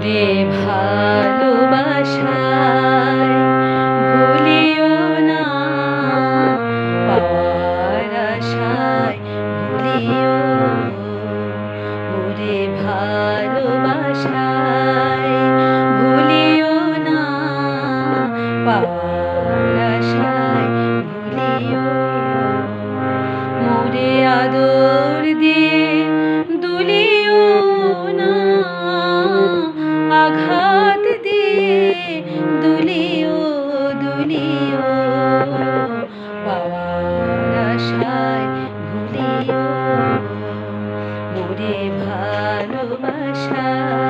মোরে ভালোবাসায় মোরে ভালোবাসায়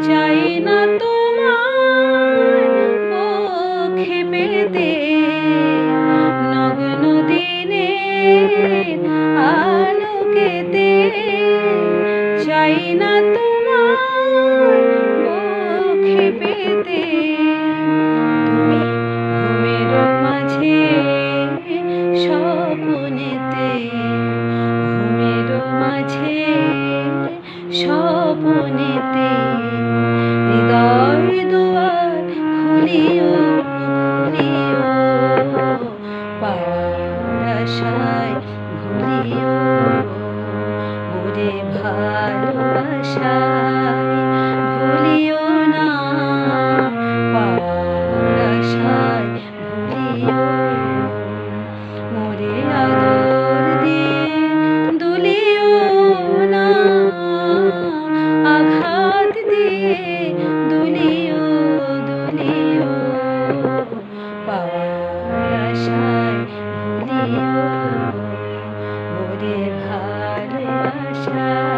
চাই না তো আশায় ভুলিও মোরে ভালোবাসায় তোরে ভালোবাসা।